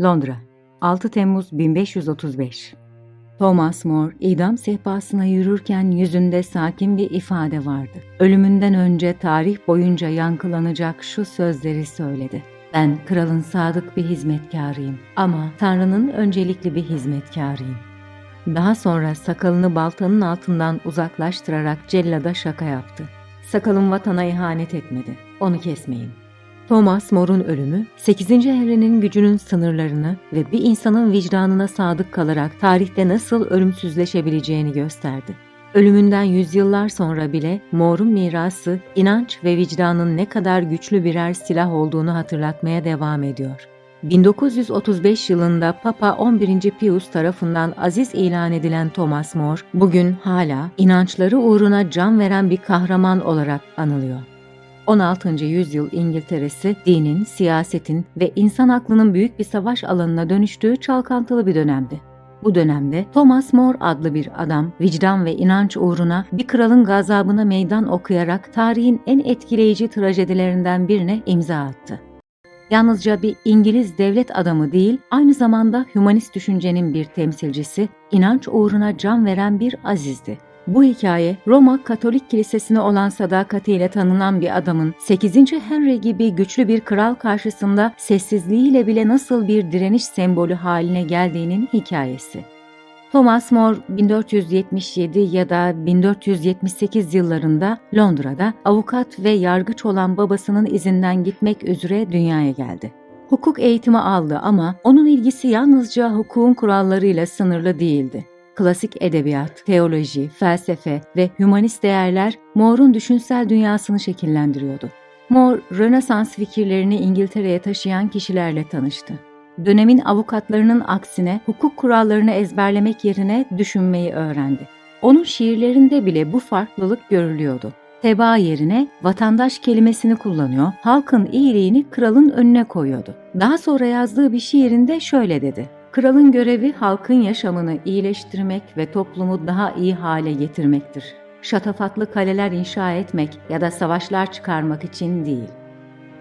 Londra, 6 Temmuz 1535 Thomas More idam sehpasına yürürken yüzünde sakin bir ifade vardı. Ölümünden önce tarih boyunca yankılanacak şu sözleri söyledi. Ben kralın sadık bir hizmetkarıyım ama Tanrı'nın öncelikli bir hizmetkarıyım. Daha sonra sakalını baltanın altından uzaklaştırarak cellada şaka yaptı. Sakalım vatana ihanet etmedi. Onu kesmeyin. Thomas More'un ölümü, 8. Henry'nin gücünün sınırlarını ve bir insanın vicdanına sadık kalarak tarihte nasıl ölümsüzleşebileceğini gösterdi. Ölümünden yüzyıllar sonra bile More'un mirası, inanç ve vicdanın ne kadar güçlü birer silah olduğunu hatırlatmaya devam ediyor. 1935 yılında Papa 11. Pius tarafından aziz ilan edilen Thomas More, bugün hala inançları uğruna can veren bir kahraman olarak anılıyor. 16. yüzyıl İngiltere'si dinin, siyasetin ve insan aklının büyük bir savaş alanına dönüştüğü çalkantılı bir dönemdi. Bu dönemde Thomas More adlı bir adam vicdan ve inanç uğruna bir kralın gazabına meydan okuyarak tarihin en etkileyici trajedilerinden birine imza attı. Yalnızca bir İngiliz devlet adamı değil, aynı zamanda hümanist düşüncenin bir temsilcisi, inanç uğruna can veren bir azizdi. Bu hikaye Roma Katolik Kilisesi'ne olan sadakatiyle tanınan bir adamın 8. Henry gibi güçlü bir kral karşısında sessizliğiyle bile nasıl bir direniş sembolü haline geldiğinin hikayesi. Thomas More 1477 ya da 1478 yıllarında Londra'da avukat ve yargıç olan babasının izinden gitmek üzere dünyaya geldi. Hukuk eğitimi aldı ama onun ilgisi yalnızca hukukun kurallarıyla sınırlı değildi klasik edebiyat, teoloji, felsefe ve hümanist değerler More'un düşünsel dünyasını şekillendiriyordu. More, Rönesans fikirlerini İngiltere'ye taşıyan kişilerle tanıştı. Dönemin avukatlarının aksine hukuk kurallarını ezberlemek yerine düşünmeyi öğrendi. Onun şiirlerinde bile bu farklılık görülüyordu. Teba yerine vatandaş kelimesini kullanıyor, halkın iyiliğini kralın önüne koyuyordu. Daha sonra yazdığı bir şiirinde şöyle dedi. Kralın görevi halkın yaşamını iyileştirmek ve toplumu daha iyi hale getirmektir. Şatafatlı kaleler inşa etmek ya da savaşlar çıkarmak için değil.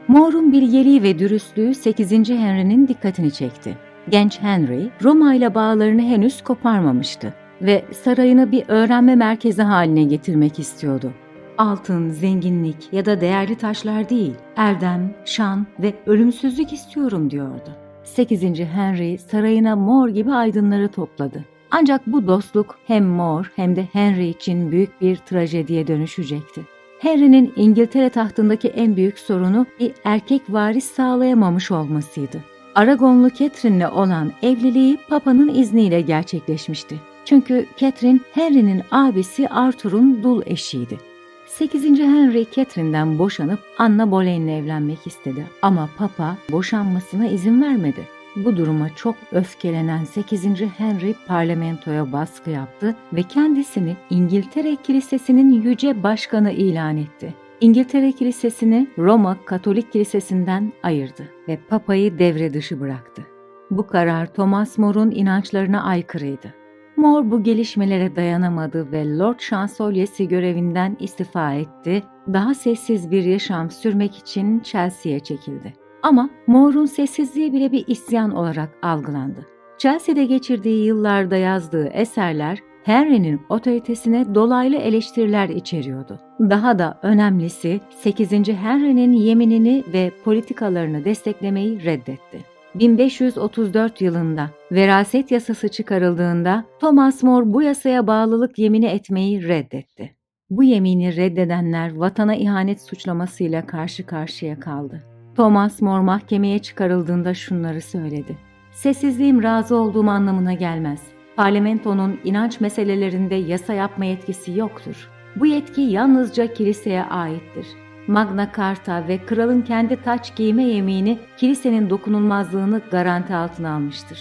More'un bilgeliği ve dürüstlüğü 8. Henry'nin dikkatini çekti. Genç Henry, Roma ile bağlarını henüz koparmamıştı ve sarayını bir öğrenme merkezi haline getirmek istiyordu. Altın, zenginlik ya da değerli taşlar değil, erdem, şan ve ölümsüzlük istiyorum diyordu. 8. Henry sarayına More gibi aydınları topladı. Ancak bu dostluk hem More hem de Henry için büyük bir trajediye dönüşecekti. Henry'nin İngiltere tahtındaki en büyük sorunu bir erkek varis sağlayamamış olmasıydı. Aragonlu Catherine'le olan evliliği Papa'nın izniyle gerçekleşmişti. Çünkü Catherine Henry'nin abisi Arthur'un dul eşiydi. 8. Henry Catherine'den boşanıp Anna Boleyn'le evlenmek istedi ama Papa boşanmasına izin vermedi. Bu duruma çok öfkelenen 8. Henry parlamentoya baskı yaptı ve kendisini İngiltere Kilisesi'nin yüce başkanı ilan etti. İngiltere Kilisesi'ni Roma Katolik Kilisesi'nden ayırdı ve Papa'yı devre dışı bıraktı. Bu karar Thomas More'un inançlarına aykırıydı. More bu gelişmelere dayanamadı ve Lord Şansölyesi görevinden istifa etti. Daha sessiz bir yaşam sürmek için Chelsea'ye çekildi. Ama More'un sessizliği bile bir isyan olarak algılandı. Chelsea'de geçirdiği yıllarda yazdığı eserler Henry'nin otoritesine dolaylı eleştiriler içeriyordu. Daha da önemlisi 8. Henry'nin yeminini ve politikalarını desteklemeyi reddetti. 1534 yılında veraset yasası çıkarıldığında Thomas More bu yasaya bağlılık yemini etmeyi reddetti. Bu yemini reddedenler vatana ihanet suçlamasıyla karşı karşıya kaldı. Thomas More mahkemeye çıkarıldığında şunları söyledi. Sessizliğim razı olduğum anlamına gelmez. Parlamentonun inanç meselelerinde yasa yapma yetkisi yoktur. Bu yetki yalnızca kiliseye aittir. Magna Carta ve kralın kendi taç giyme yemini kilisenin dokunulmazlığını garanti altına almıştır.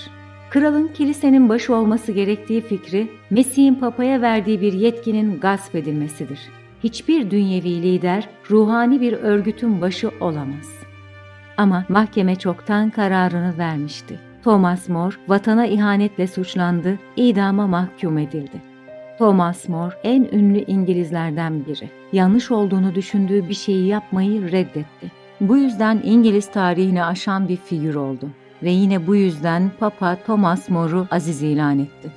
Kralın kilisenin başı olması gerektiği fikri Mesih'in papaya verdiği bir yetkinin gasp edilmesidir. Hiçbir dünyevi lider ruhani bir örgütün başı olamaz. Ama mahkeme çoktan kararını vermişti. Thomas More vatana ihanetle suçlandı, idama mahkum edildi. Thomas More en ünlü İngilizlerden biri. Yanlış olduğunu düşündüğü bir şeyi yapmayı reddetti. Bu yüzden İngiliz tarihini aşan bir figür oldu. ve yine bu yüzden Papa Thomas More'u aziz ilan etti.